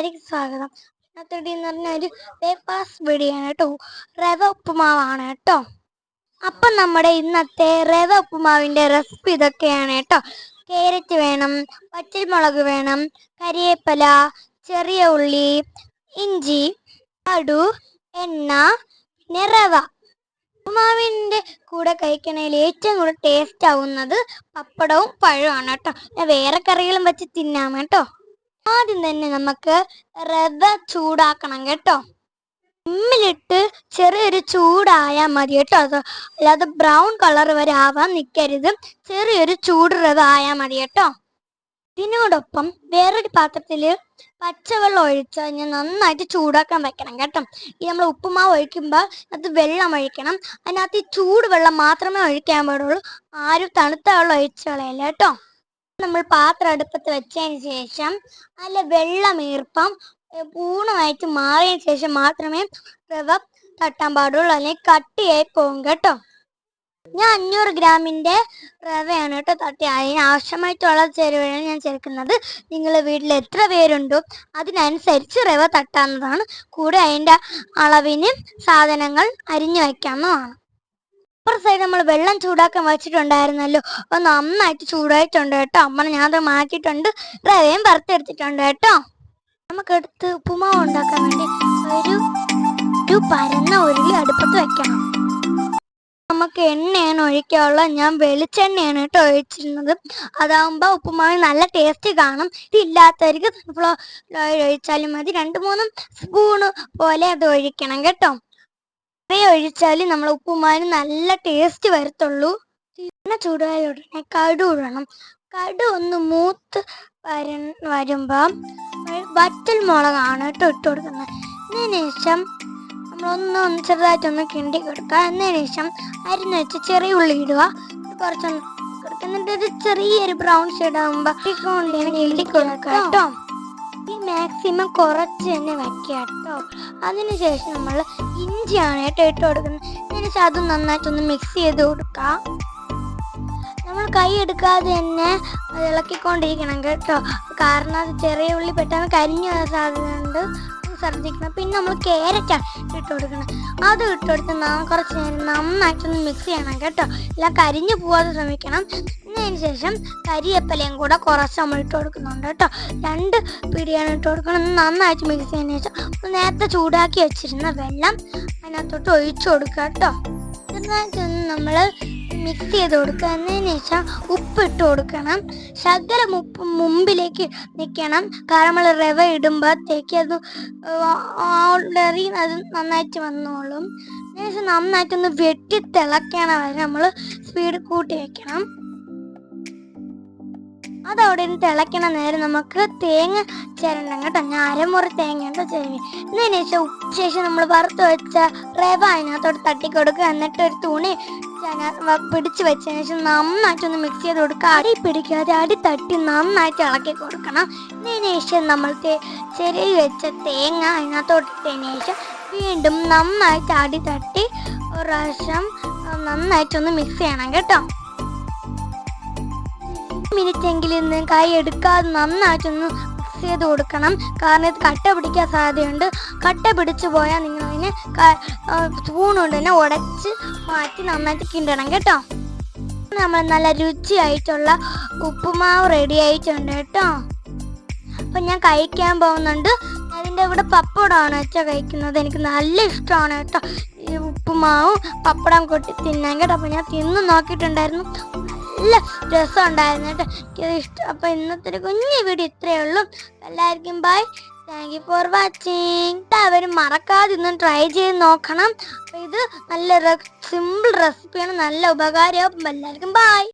എല്ലാവർക്കും സ്വാഗതം. ഇന്നത്തെ വീഡിയോ എന്ന് പറഞ്ഞാൽ ഒരു ബ്രേക്ക്ഫാസ്റ്റ് വീഡിയോ ആണ് കേട്ടോ. റവ ഉപ്പുമാവാണ് കേട്ടോ. അപ്പം നമ്മുടെ ഇന്നത്തെ റവ ഉപ്പുമാവിന്റെ റെസിപ്പി ഇതൊക്കെയാണ് കേട്ടോ. കാരറ്റ് വേണം പച്ചമുളക് വേണം കരിയേപ്പല ചെറിയ ഉള്ളി ഇഞ്ചി കടു എണ്ണ പിന്നെ റവ. ഉപ്പുമാവിന്റെ കൂടെ കഴിക്കണതിൽ ഏറ്റവും കൂടുതൽ ടേസ്റ്റ് ആവുന്നത് പപ്പടവും പഴവുമാണ് കേട്ടോ. വേറെ കറികളും വെച്ച് തിന്നാം കേട്ടോ. ആദ്യം തന്നെ നമുക്ക് റവ ചൂടാക്കണം കേട്ടോ. ഉമ്മിലിട്ട് ചെറിയൊരു ചൂടായാൽ മതി കേട്ടോ. അത് അല്ലാതെ ബ്രൗൺ കളർ വരെ ആവാൻ നിൽക്കരുത് ചെറിയൊരു ചൂട് റവ ആയാൽ മതി കേട്ടോ. ഇതിനോടൊപ്പം വേറൊരു പാത്രത്തിൽ പച്ചവെള്ളം ഒഴിച്ച് കഴിഞ്ഞാൽ നന്നായിട്ട് ചൂടാക്കാൻ വെക്കണം കേട്ടോ. ഈ നമ്മൾ ഉപ്പുമാവ് ഒഴിക്കുമ്പോൾ അത് വെള്ളം ഒഴിക്കണം. അതിനകത്ത് ഈ ചൂട് വെള്ളം മാത്രമേ ഒഴിക്കാൻ പാടുള്ളൂ. ആരും തണുത്ത വെള്ളം ഒഴിച്ച് കളയല്ല കേട്ടോ. നമ്മൾ പാത്രം അടുപ്പത്ത് വെച്ചതിന് ശേഷം നല്ല വെള്ളം ഈർപ്പം പൂർണമായിട്ട് മാറിയതിന് ശേഷം മാത്രമേ റവ തട്ടാൻ പാടുള്ളൂ. അല്ലെങ്കിൽ കട്ടിയായി പോകും കേട്ടോ. ഞാൻ അഞ്ഞൂറ് ഗ്രാമിന്റെ റവയാണ് കേട്ടോ തട്ടി അതിന് ആവശ്യമായിട്ടുള്ള ചേരുവയാണ് ഞാൻ ചേർക്കുന്നത്. നിങ്ങൾ വീട്ടിൽ എത്ര പേരുണ്ടോ അതിനനുസരിച്ച് റവ തട്ടാവുന്നതാണ്. കൂടെ അതിന്റെ അളവിന് സാധനങ്ങൾ അരിഞ്ഞു വയ്ക്കാവുന്നതാണ് അപ്പുറ സൈഡ് നമ്മൾ വെള്ളം ചൂടാക്കാൻ വെച്ചിട്ടുണ്ടായിരുന്നല്ലോ. അത് നന്നായിട്ട് ചൂടായിട്ടുണ്ട് കേട്ടോ. അമ്മ ഞാൻ അത് മാറ്റിയിട്ടുണ്ട് റവയും വറുത്തെടുത്തിട്ടുണ്ട് കേട്ടോ. നമുക്കെടുത്ത് ഉപ്പുമാവ് ഉണ്ടാക്കാൻ വേണ്ടി ഒരു ഒരു പരന്ന ഉരുളി അടുപ്പത്ത് വെക്കണം. നമുക്ക് എണ്ണയാണ് ഒഴിക്കാനുള്ള ഞാൻ വെളിച്ചെണ്ണയാണ് കേട്ടോ ഒഴിച്ചിരുന്നത്. അതാവുമ്പോൾ ഉപ്പുമാവ് നല്ല ടേസ്റ്റ് കാണും. ഇതില്ലാത്തവർക്ക് സൺഫ്ലവർ ഓയിൽ ഒഴിച്ചാലും മതി. രണ്ട് മൂന്നും സ്പൂണ് പോലെ അത് ഒഴിക്കണം കേട്ടോ. ഒഴിച്ചാൽ നമ്മൾ ഉപ്പുമാവിന് നല്ല ടേസ്റ്റ് വരത്തുള്ളൂ. എണ്ണ ചൂടായ ഉടനെ കടു ഇടണം. കടു ഒന്ന് മൂത്ത് വര വരുമ്പോൾ വറ്റൽ മുളകാണ് കേട്ടോ ഇട്ട് കൊടുക്കുന്നത്. അതിന് ശേഷം നമ്മളൊന്ന് ഒന്ന് ചെറുതായിട്ടൊന്ന് കിണ്ടി കൊടുക്കുക. എന്നതിന് ശേഷം അരിഞ്ഞ് വെച്ച് ചെറിയ ഉള്ളി ഇടുക. കുറച്ചൊന്ന് കൊടുക്കുക. എന്നിട്ട് ഒരു ചെറിയൊരു ബ്രൗൺ ഷെയ്ഡ് ആകുമ്പോൾ കിണ്ടി കൊടുക്കുക കേട്ടോ. ഈ മാക്സിമം കുറച്ച് തന്നെ വയ്ക്കുക കേട്ടോ. അതിനുശേഷം നമ്മൾ ഇഞ്ചിയാണ് കേട്ടോ ഇട്ട് കൊടുക്കുന്നത്. അതിനുശേഷം അത് നന്നായിട്ടൊന്ന് മിക്സ് ചെയ്ത് കൊടുക്കാം. നമ്മൾ കൈ എടുക്കാതെ തന്നെ അത് ഇളക്കിക്കൊണ്ടിരിക്കണം കേട്ടോ. കാരണം അത് ചെറിയ ഉള്ളി പെട്ടെന്ന് കരിഞ്ഞു സാധ്യതയുണ്ട് ശ്രദ്ധിക്കണം പിന്നെ നമ്മൾ ക്യാരറ്റ് ഇട്ട് കൊടുക്കണം. അത് ഇട്ട് കൊടുത്ത് നാം കുറച്ച് നേരം നന്നായിട്ടൊന്ന് മിക്സ് ചെയ്യണം കേട്ടോ. എല്ലാം കരിഞ്ഞു പോവാതെ ശ്രമിക്കണം. അതിന് ശേഷം കരിയപ്പലയും കൂടെ കുറച്ച് നമ്മൾ ഇട്ട് കൊടുക്കുന്നുണ്ട് കേട്ടോ. രണ്ട് പിടിയാണ് ഇട്ട് കൊടുക്കണം. നന്നായിട്ട് മിക്സ് ചെയ്തതിന് ശേഷം നേരത്തെ ചൂടാക്കി വെച്ചിരുന്ന വെള്ളം അതിനകത്തോട്ട് ഒഴിച്ചു കൊടുക്കുക കേട്ടോ. ചെറുതായിട്ടൊന്ന് നമ്മൾ മിക്സ് ചെയ്ത് കൊടുക്കുക എന്നതിന് ശേഷം ഉപ്പ് ഇട്ട് കൊടുക്കണം ശകലം ഉപ്പ് മുമ്പിലേക്ക് നിൽക്കണം കാരണം നമ്മൾ റവ ഇടുമ്പോഴത്തേക്ക് അത് ഓൾറെഡി അത് നന്നായിട്ട് വന്നോളും. അതിനുശേഷം നന്നായിട്ടൊന്ന് വെട്ടി തിളക്കണ വരെ നമ്മൾ സ്പീഡ് കൂട്ടി വെക്കണം. അതവിടെ നിന്ന് തിളയ്ക്കണ നേരം നമുക്ക് തേങ്ങ ചിരണ്ടം കേട്ടോ. ഞാൻ അരമുറി തേങ്ങ കേട്ടോ ചിരവി. എന്നതിന് ശേഷം ഉച്ച ശേഷം നമ്മൾ വറുത്ത് വെച്ച റവ അതിനകത്തോട്ട് തട്ടി കൊടുക്കുക എന്നിട്ട് ഒരു തുണി അതിനകത്ത് പിടിച്ചു വെച്ചതിന് ശേഷം നന്നായിട്ടൊന്ന് മിക്സ് ചെയ്ത് കൊടുക്കുക. അടി പിടിക്കാതെ അടി തട്ടി നന്നായിട്ട് ഇളക്കി കൊടുക്കണം. എന്നതിന് ശേഷം നമ്മൾ ചെറിയ വെച്ച തേങ്ങ അതിനകത്തോട്ടിട്ടതിന് ശേഷം വീണ്ടും നന്നായിട്ട് അടി തട്ടി ഒരു പ്രാവശ്യം നന്നായിട്ടൊന്ന് മിക്സ് ചെയ്യണം കേട്ടോ. മിനിറ്റ് എങ്കിലും കൈ എടുക്കാതെ നന്നായിട്ടൊന്ന് ചെയ്ത് കൊടുക്കണം. കാരണം ഇത് കട്ട പിടിക്കാൻ സാധ്യതയുണ്ട്. കട്ട പിടിച്ചു പോയാൽ നിങ്ങൾ അതിനെ സ്പൂൺ തന്നെ ഉടച്ച് മാറ്റി നന്നായിട്ട് കിണ്ടണം കേട്ടോ. നമ്മൾ നല്ല രുചിയായിട്ടുള്ള ഉപ്പുമാവ് റെഡി ആയിട്ടുണ്ട് കേട്ടോ. അപ്പം ഞാൻ കഴിക്കാൻ പോകുന്നുണ്ട്. അതിന്റെ ഇവിടെ പപ്പടമാണ് വെച്ചാൽ കഴിക്കുന്നത്. എനിക്ക് നല്ല ഇഷ്ടമാണ് കേട്ടോ. ഈ ഉപ്പുമാവും പപ്പടം കൊട്ടി തിന്നാൻ കേട്ടോ. അപ്പം ഞാൻ തിന്ന് നോക്കിയിട്ടുണ്ടായിരുന്നു. നല്ല രസം ഉണ്ടായിരുന്നു കേട്ടോ ഇഷ്ടം. അപ്പൊ ഇന്നത്തെ ഒരു കുഞ്ഞു വീഡിയോ ഇത്രയേ ഉള്ളൂ. എല്ലാവർക്കും bye thank you for watching എല്ലാവരും മറക്കാതെ ഇന്ന് ട്രൈ ചെയ്ത് നോക്കണം. ഇത് നല്ല സിമ്പിൾ റെസിപ്പിയാണ് നല്ല ഉപകാരമാവും. എല്ലാവർക്കും ബൈ